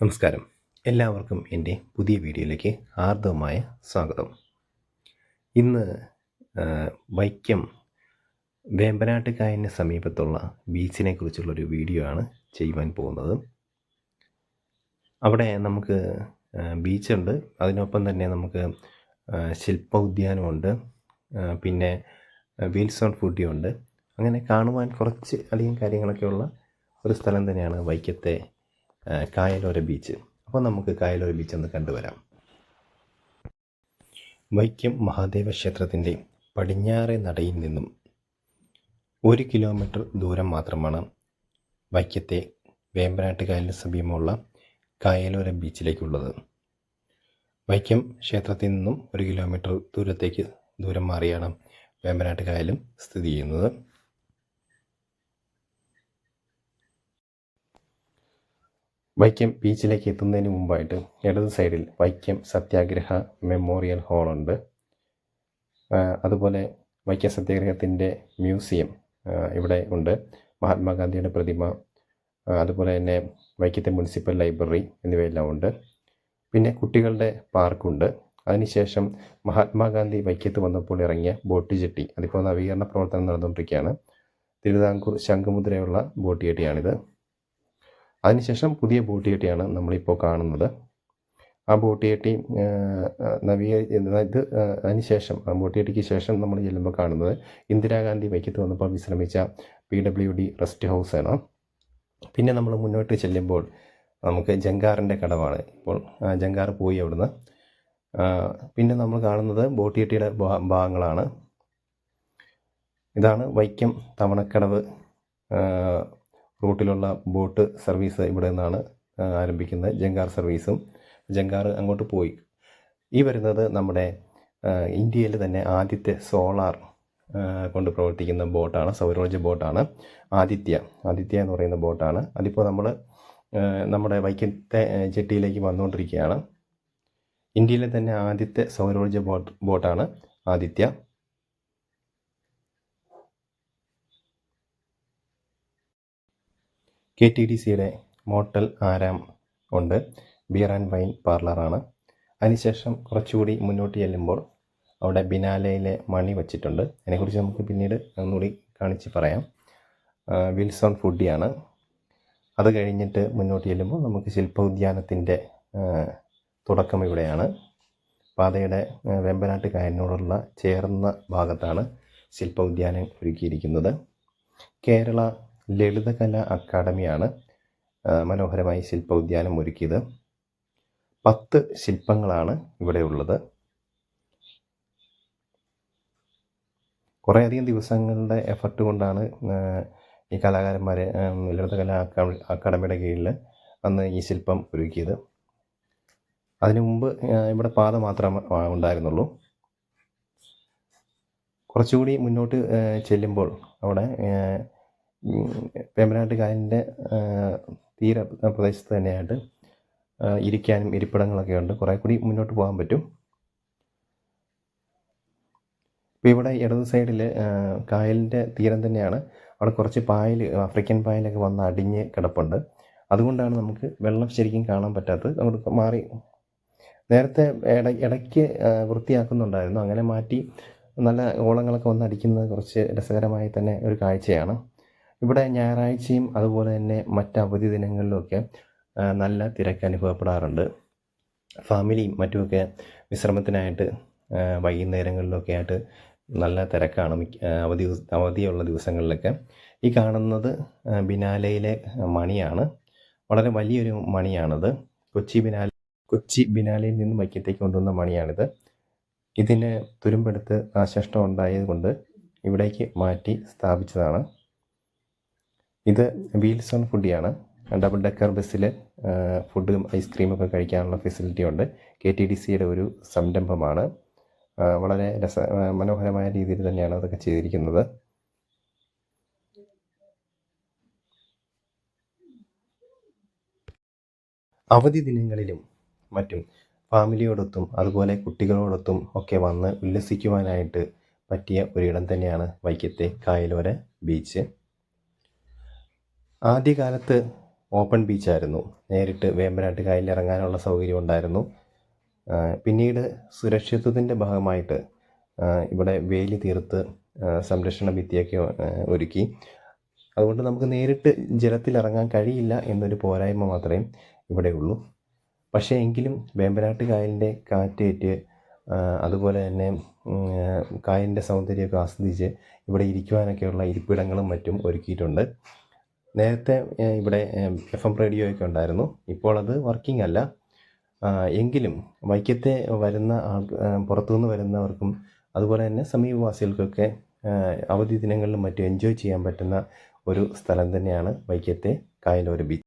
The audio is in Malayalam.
നമസ്കാരം. എല്ലാവർക്കും എന്റെ പുതിയ വീഡിയോയിലേക്ക് ആർദ്രമായ സ്വാഗതം. ഇന്ന് വൈക്കം വേമ്പനാട്ട് കായലിന് സമീപത്തുള്ള ബീച്ചിനെ കുറിച്ചുള്ളൊരു വീഡിയോ ആണ് ചെയ്യുവാൻ പോകുന്നത്. അവിടെ നമുക്ക് ബീച്ചുണ്ട്. അതിനൊപ്പം തന്നെ നമുക്ക് ശില്പ ഉദ്യാനമുണ്ട് പിന്നെ പിന്നെ ഓൺ ഫുഡിയുണ്ട്. അങ്ങനെ കാണുവാൻ കുറച്ച് അധികം കാര്യങ്ങളൊക്കെയുള്ള ഒരു സ്ഥലം തന്നെയാണ് വൈക്കത്തെ കായലോര ബീച്ച് അപ്പോൾ നമുക്ക് കായലോര ബീച്ച് ഒന്ന് കണ്ടുവരാം. വൈക്കം മഹാദേവ ക്ഷേത്രത്തിന്റെ പടിഞ്ഞാറെ നടയിൽ നിന്നും ഒരു കിലോമീറ്റർ ദൂരം മാത്രമാണ് വൈക്കത്തെ വേമ്പനാട്ട് കായലിന് സമീപമുള്ള കായലോര ബീച്ചിലേക്കുള്ളത് വൈക്കം ക്ഷേത്രത്തിൽ നിന്നും ഒരു കിലോമീറ്റർ ദൂരത്തേക്ക് ദൂരം മാറിയാണ് വേമ്പനാട്ട് കായലും സ്ഥിതി ചെയ്യുന്നത്. വൈക്കം ബീച്ചിലേക്ക് എത്തുന്നതിന് മുമ്പായിട്ട് ഇടത് സൈഡിൽ വൈക്കം സത്യാഗ്രഹ മെമ്മോറിയൽ ഹാളുണ്ട് അതുപോലെ വൈക്കം സത്യാഗ്രഹത്തിന്റെ മ്യൂസിയം ഇവിടെ ഉണ്ട്. മഹാത്മാഗാന്ധിയുടെ പ്രതിമ അതുപോലെ തന്നെ വൈക്കത്തെ മുനിസിപ്പൽ ലൈബ്രറി എന്നിവയെല്ലാം ഉണ്ട്. പിന്നെ കുട്ടികളുടെ പാർക്കുണ്ട്. അതിനുശേഷം മഹാത്മാഗാന്ധി വൈക്കത്ത് വന്നപ്പോൾ ഇറങ്ങിയ ബോട്ട് ജെട്ടി അതിപ്പോൾ നവീകരണ പ്രവർത്തനം നടന്നുകൊണ്ടിരിക്കുകയാണ്. തിരുവിതാംകൂർ ശംഖുമുദ്രയുള്ള ബോട്ട് ജെട്ടിയാണിത്. അതിനുശേഷം പുതിയ ബോട്ട് ജെട്ടിയാണ് നമ്മളിപ്പോൾ കാണുന്നത്. ആ ബോട്ട് ജെട്ടി നവീക ഇത് അതിനുശേഷം ആ ബോട്ട് ജെട്ടിക്ക് ശേഷം നമ്മൾ ചെല്ലുമ്പോൾ കാണുന്നത് ഇന്ദിരാഗാന്ധി വൈക്കത്ത് വന്നപ്പോൾ വിശ്രമിച്ച പി ഡബ്ല്യു ഡി റെസ്റ്റ് ഹൗസാണ്. പിന്നെ നമ്മൾ മുന്നോട്ട് ചെല്ലുമ്പോൾ നമുക്ക് ജങ്കാറിന്റെ കടവാണ്. ഇപ്പോൾ ജങ്കാർ പോയി അവിടുന്ന്. പിന്നെ നമ്മൾ കാണുന്നത് ബോട്ട് ജെട്ടിയുടെ ഭാഗങ്ങളാണ്. ഇതാണ് വൈക്കം തവണക്കടവ് റൂട്ടിലുള്ള ബോട്ട് സർവീസ് ഇവിടെ നിന്നാണ് ആരംഭിക്കുന്നത്. ജങ്കാർ സർവീസും. ജങ്കാർ അങ്ങോട്ട് പോയി. ഈ വരുന്നത് നമ്മുടെ ഇന്ത്യയിൽ തന്നെ ആദ്യത്തെ സോളാർ കൊണ്ട് പ്രവർത്തിക്കുന്ന ബോട്ടാണ് സൗരോർജ ബോട്ടാണ്. ആദിത്യ ആദിത്യ എന്ന് പറയുന്ന ബോട്ടാണ്. അതിപ്പോൾ നമ്മൾ നമ്മുടെ വൈക്കത്തെ ജെട്ടിയിലേക്ക് വന്നുകൊണ്ടിരിക്കുകയാണ്. ഇന്ത്യയിലെ തന്നെ ആദ്യത്തെ സൗരോർജ ബോട്ട് ബോട്ടാണ് ആദിത്യ. കെ ടി ഡി സിയുടെ മോട്ടൽ ആരാം ഉണ്ട്? ബിയർ ആൻഡ് വൈൻ പാർലറാണ്. അതിനുശേഷം കുറച്ചുകൂടി മുന്നോട്ട് ചെല്ലുമ്പോൾ അവിടെ ബിനാലയിലെ മണി വച്ചിട്ടുണ്ട്. അതിനെക്കുറിച്ച് നമുക്ക് പിന്നീട് ഒന്നുകൂടി കാണിച്ച് പറയാം. വിൽസൺ ഫുഡിയാണ്. അത് കഴിഞ്ഞിട്ട് മുന്നോട്ട് ചെല്ലുമ്പോൾ നമുക്ക് ശില്പ ഉദ്യാനത്തിന്റെ തുടക്കം ഇവിടെയാണ്. പാതയുടെ വെമ്പനാട്ട് കായലിനോടുള്ള ചേർന്ന ഭാഗത്താണ് ശില്പ ഉദ്യാനം ഒരുക്കിയിരിക്കുന്നത്. കേരള ലളിതകല അക്കാദമിയാണ് മനോഹരമായി ശില്പ ഉദ്യാനം ഒരുക്കിയത്. പത്ത് ശില്പങ്ങളാണ് ഇവിടെ ഉള്ളത്. കുറേയധികം ദിവസങ്ങളുടെ എഫർട്ട് കൊണ്ടാണ് ഈ കലാകാരന്മാരെ ലളിതകലാ അക്കാ- അക്കാദമിയുടെ കീഴിൽ അന്ന് ഈ ശില്പം ഒരുക്കിയത്. അതിനു മുമ്പ് ഇവിടെ പാത മാത്രമേ ഉണ്ടായിരുന്നുള്ളൂ. കുറച്ചുകൂടി മുന്നോട്ട് ചെല്ലുമ്പോൾ അവിടെ വേമ്പനാട്ട് കായലിന്റെ തീര പ്രദേശത്ത് തന്നെയായിട്ട് ഇരിക്കാനും ഇരിപ്പിടങ്ങളൊക്കെ ഉണ്ട്. കുറേ കൂടി മുന്നോട്ട് പോകാൻ പറ്റും. ഇപ്പോൾ ഇവിടെ ഇടത് സൈഡിൽ കായലിന്റെ തീരം തന്നെയാണ്. അവിടെ കുറച്ച് പായൽ ആഫ്രിക്കൻ പായലൊക്കെ വന്ന് അടിഞ്ഞ് കിടപ്പുണ്ട്. അതുകൊണ്ടാണ് നമുക്ക് വെള്ളം ശരിക്കും കാണാൻ പറ്റാത്തത്. അങ്ങോട്ട് മാറി നേരത്തെ ഇട ഇടയ്ക്ക് വൃത്തിയാക്കുന്നുണ്ടായിരുന്നു. അങ്ങനെ മാറ്റി നല്ല ഓളങ്ങളൊക്കെ വന്ന് അടിക്കുന്നത് കുറച്ച് രസകരമായി തന്നെ ഒരു കാഴ്ചയാണ്. ഇവിടെ ഞായറാഴ്ചയും അതുപോലെ തന്നെ മറ്റ് അവധി ദിനങ്ങളിലുമൊക്കെ നല്ല തിരക്ക് അനുഭവപ്പെടാറുണ്ട്. ഫാമിലിയും മറ്റുമൊക്കെ വിശ്രമത്തിനായിട്ട് വൈകുന്നേരങ്ങളിലൊക്കെ ആയിട്ട് നല്ല തിരക്കാണ് അവധി അവധിയുള്ള ദിവസങ്ങളിലൊക്കെ. ഈ കാണുന്നത് ബിനാലയിലെ മണിയാണ്. വളരെ വലിയൊരു മണിയാണത്. കൊച്ചി ബിനാല കൊച്ചി ബിനാലയിൽ നിന്നും വൈക്കത്തേക്ക് കൊണ്ടുവന്ന മണിയാണിത്. ഇതിന് തുരുമ്പെടുത്ത് നാശനഷ്ടം ഉണ്ടായത് കൊണ്ട് ഇവിടേക്ക് മാറ്റി സ്ഥാപിച്ചതാണ്. ഇത് വീൽസ് ഓൺ ഫുഡിയാണ് ഡബിൾ ഡെക്കർ ബസ്സിൽ ഫുഡും ഐസ്ക്രീമൊക്കെ കഴിക്കാനുള്ള ഫെസിലിറ്റി ഉണ്ട്. കെ ടി ഡി സിയുടെ ഒരു സംരംഭമാണ്. വളരെ രസ മനോഹരമായ രീതിയിൽ തന്നെയാണ് അതൊക്കെ ചെയ്തിരിക്കുന്നത്. അവധി ദിനങ്ങളിലും മറ്റും ഫാമിലിയോടൊത്തും അതുപോലെ കുട്ടികളോടൊത്തും ഒക്കെ വന്ന് ഉല്ലസിക്കുവാനായിട്ട് പറ്റിയ ഒരിടം തന്നെയാണ് വൈക്കത്തെ കായലോര ബീച്ച്. ആദ്യകാലത്ത് ഓപ്പൺ ബീച്ചായിരുന്നു. നേരിട്ട് വേമ്പനാട്ട് കായലിൽ ഇറങ്ങാനുള്ള സൗകര്യം ഉണ്ടായിരുന്നു പിന്നീട് സുരക്ഷിതത്വത്തിന്റെ ഭാഗമായിട്ട് ഇവിടെ വേലി തീർത്ത് സംരക്ഷണ ഭിത്തിയൊക്കെ ഒരുക്കി. അതുകൊണ്ട് നമുക്ക് നേരിട്ട് ജലത്തിൽ ഇറങ്ങാൻ കഴിയില്ല എന്നൊരു പോരായ്മ മാത്രമേ ഇവിടെയുള്ളൂ പക്ഷേ എങ്കിലും വേമ്പനാട്ട് കായലിന്റെ കാറ്റേറ്റ് അതുപോലെ തന്നെ കായലിന്റെ സൗന്ദര്യമൊക്കെ ആസ്വദിച്ച് ഇവിടെ ഇരിക്കുവാനൊക്കെയുള്ള ഇരിപ്പിടങ്ങളും മറ്റും ഒരുക്കിയിട്ടുണ്ട്. നേരത്തെ ഇവിടെ എഫ് എം റേഡിയോ ഒക്കെ ഉണ്ടായിരുന്നു. ഇപ്പോൾ അത് വർക്കിംഗ് അല്ല. എങ്കിലും വൈക്കത്തെ വരുന്ന ആൾ പുറത്തുനിന്ന് വരുന്നവർക്കും അതുപോലെ തന്നെ സമീപവാസികൾക്കൊക്കെ അവധി ദിനങ്ങളിലും മറ്റും എൻജോയ് ചെയ്യാൻ പറ്റുന്ന ഒരു സ്ഥലം തന്നെയാണ് വൈക്കത്തെ കായലോര ബീച്ച്